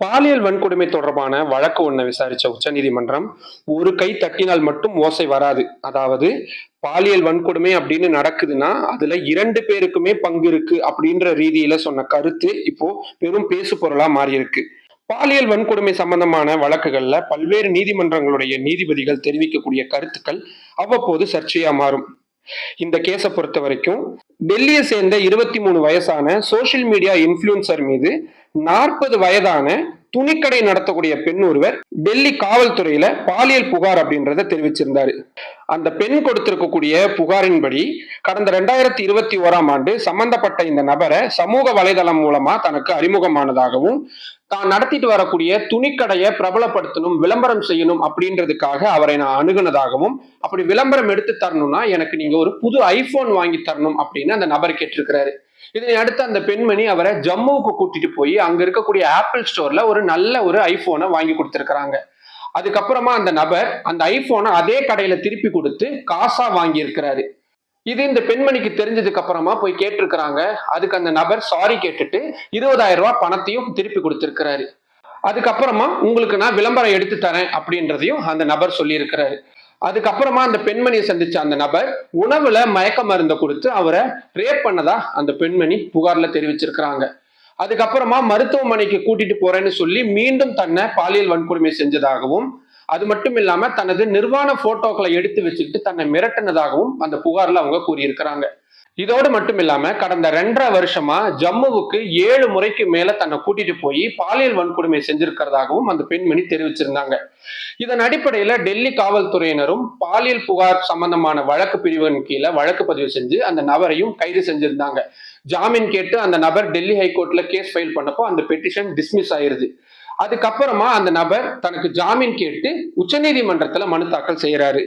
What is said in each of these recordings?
பாலியல் வன்கொடுமை தொடர்பான வழக்கு ஒன்றை விசாரிச்ச உச்சநீதிமன்றம் ஒரு கை தட்டினால் மட்டும் ஓசை வராது. அதாவது பாலியல் வன்கொடுமை அப்படின்னு நடக்குதுன்னா அதுல இரண்டு பேருக்குமே பங்கு இருக்கு அப்படின்ற ரீதியில சொன்ன கருத்து இப்போ பெரும் பேசு பொருளா மாறி இருக்கு பாலியல் வன்கொடுமை சம்பந்தமான வழக்குகள்ல பல்வேறு நீதிமன்றங்களுடைய நீதிபதிகள் தெரிவிக்கக்கூடிய கருத்துக்கள் அவ்வப்போது சர்ச்சையா மாறும். இந்த கேஸை பொறுத்த வரைக்கும் டெல்லியை சேர்ந்த இருபத்தி மூணு வயசான சோஷியல் மீடியா இன்ஃபுளுசர் மீது நாற்பது வயதான துணிக்கடை நடத்தக்கூடிய பெண் ஒருவர் டெல்லி காவல்துறையில பாலியல் புகார் அப்படின்றத தெரிவிச்சிருந்தாரு. அந்த பெண் கொடுத்திருக்கக்கூடிய புகாரின்படி கடந்த ரெண்டாயிரத்தி இருபத்தி ஓராம் ஆண்டு சம்பந்தப்பட்ட இந்த நபரை சமூக வலைதளம் மூலமா தனக்கு அறிமுகமானதாகவும் தான் நடத்திட்டு வரக்கூடிய துணிக்கடையை பிரபலப்படுத்தணும் விளம்பரம் செய்யணும் அப்படின்றதுக்காக அவரை நான் அணுகுனதாகவும் அப்படி விளம்பரம் எடுத்து தரணும்னா எனக்கு நீங்க ஒரு புது ஐபோன் வாங்கி தரணும் அப்படின்னு அந்த நபர் கேட்டிருக்கிறாரு. இதனை அடுத்து அந்த பெண்மணி அவரை ஜம்முவுக்கு கூட்டிட்டு போய் அங்க இருக்கக்கூடிய ஆப்பிள் ஸ்டோர்ல ஒரு நல்ல ஒரு ஐபோனை வாங்கி கொடுத்திருக்கிறாங்க. அதுக்கப்புறமா அந்த நபர் அந்த ஐபோனை அதே கடையில திருப்பி கொடுத்து காசா வாங்கி இருக்கிறாரு இது இந்த பெண்மணிக்கு தெரிஞ்சதுக்கு அப்புறமா போய் கேட்டிருக்கிறாங்க. அதுக்கு அந்த நபர் சாரி கேட்டுட்டு இருபதாயிரம் ரூபாய் பணத்தையும் திருப்பி கொடுத்திருக்கிறாரு. அதுக்கப்புறமா உங்களுக்கு நான் விளம்பரம் எடுத்து தரேன் அப்படின்றதையும் அந்த நபர் சொல்லியிருக்கிறாரு. அதுக்கப்புறமா அந்த பெண்மணியை சந்திச்ச அந்த நபர் உணவுல மயக்க மருந்தை கொடுத்து அவரை ரேப் பண்ணதா அந்த பெண்மணி புகார்ல தெரிவிச்சிருக்கிறாங்க. அதுக்கப்புறமா மருத்துவமனைக்கு கூட்டிட்டு போறேன்னு சொல்லி மீண்டும் தன்னை பாலியல் வன்கொடுமை செஞ்சதாகவும் அது மட்டும் இல்லாம தனது நிர்வாண போட்டோக்களை எடுத்து வச்சுக்கிட்டு தன்னை மிரட்டினதாகவும் அந்த புகார்ல அவங்க கூறியிருக்கிறாங்க. இதோடு மட்டும் இல்லாம கடந்த ரெண்டரை வருஷமா ஜம்முவுக்கு ஏழு முறைக்கு மேல தன்னை கூட்டிட்டு போய் பாலியல் வன்கொடுமை செஞ்சிருக்கிறதாகவும் அந்த பெண்மணி தெரிவிச்சிருந்தாங்க. இதன் அடிப்படையில டெல்லி காவல்துறையினரும் பாலியல் புகார் சம்பந்தமான வழக்கு பிரிவின் கீழே வழக்கு பதிவு செஞ்சு அந்த நபரையும் கைது செஞ்சிருந்தாங்க. ஜாமீன் கேட்டு அந்த நபர் டெல்லி ஹைகோர்ட்ல கேஸ் ஃபைல் பண்ணப்போ அந்த பெட்டிஷன் டிஸ்மிஸ் ஆயிருது. அதுக்கப்புறமா அந்த நபர் தனக்கு ஜாமீன் கேட்டு உச்சநீதிமன்றத்துல மனு தாக்கல் செய்யறாரு.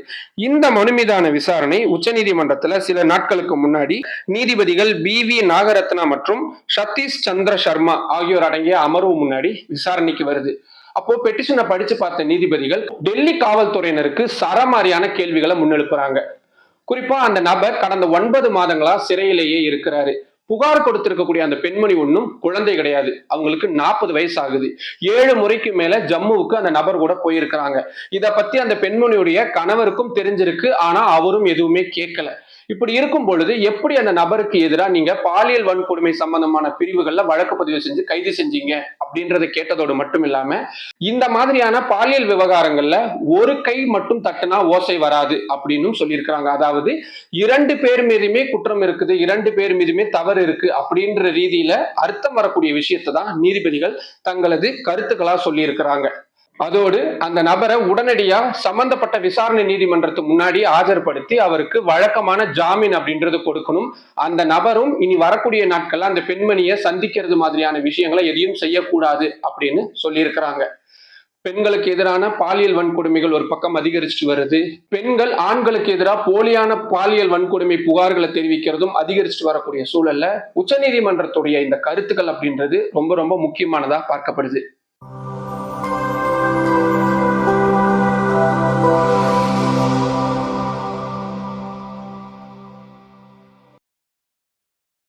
இந்த மனு மீதான விசாரணை உச்சநீதிமன்றத்துல சில நாட்களுக்கு முன்னாடி நீதிபதிகள் பி வி நாகரத்னா மற்றும் சதீஷ் சந்திர சர்மா ஆகியோர் அடங்கிய அமர்வு முன்னாடி விசாரணைக்கு வருது. அப்போ பெட்டிஷனை படிச்சு பார்த்த நீதிபதிகள் டெல்லி காவல்துறையினருக்கு சரமாரியான கேள்விகளை முன்னெழுப்புறாங்க குறிப்பா அந்த நபர் கடந்த ஒன்பது மாதங்களா சிறையிலேயே இருக்கிறாரு. புகார் கொடுத்திருக்கக்கூடிய அந்த பெண்மணி ஒன்றும் குழந்தை கிடையாது. அவங்களுக்கு நாற்பது வயசு ஆகுது ஏழு முறைக்கு மேல ஜம்முவுக்கு அந்த நபர் கூட போயிருக்கிறாங்க. இதை பத்தி அந்த பெண்மணியுடைய கணவருக்கும் தெரிஞ்சிருக்கு. ஆனா அவரும் எதுவுமே கேட்கல. இப்படி இருக்கும் பொழுது எப்படி அந்த நபருக்கு எதிராக நீங்க பாலியல் வன்கொடுமை சம்பந்தமான பிரிவுகள்ல வழக்கு பதிவு செஞ்சு கைது செஞ்சீங்க அப்படின்றத கேட்டதோடு மட்டும் இல்லாம இந்த மாதிரியான பாலியல் விவகாரங்கள்ல ஒரு கை மட்டும் தட்டுனா ஓசை வராது அப்படின்னு சொல்லியிருக்கிறாங்க. அதாவது இரண்டு பேர் மீதுமே குற்றம் இருக்குது இரண்டு பேர் மீதுமே தவறு இருக்கு அப்படின்ற ரீதியில அர்த்தம் வரக்கூடிய விஷயத்தை தான் நீதிபதிகள் தங்களது கருத்துக்களா சொல்லியிருக்கிறாங்க. அதோடு அந்த நபரை உடனடியா சம்பந்தப்பட்ட விசாரணை நீதிமன்றத்து முன்னாடி ஆஜர்படுத்தி அவருக்கு வழக்கமான ஜாமீன் அப்படின்றது கொடுக்கணும். அந்த நபரும் இனி வரக்கூடிய நாட்கள்ல அந்த பெண்மணியை சந்திக்கிறது மாதிரியான விஷயங்களை எதையும் செய்யக்கூடாது அப்படின்னு சொல்லியிருக்கிறாங்க. பெண்களுக்கு எதிரான பாலியல் வன்கொடுமைகள் ஒரு பக்கம் அதிகரிச்சுட்டு வருது. பெண்கள் ஆண்களுக்கு எதிராக போலியான பாலியல் வன்கொடுமை புகார்களை தெரிவிக்கிறதும் அதிகரிச்சுட்டு வரக்கூடிய சூழல்ல உச்சநீதிமன்றத்துடைய இந்த கருத்துக்கள் அப்படின்றது ரொம்ப ரொம்ப முக்கியமானதா பார்க்கப்படுது.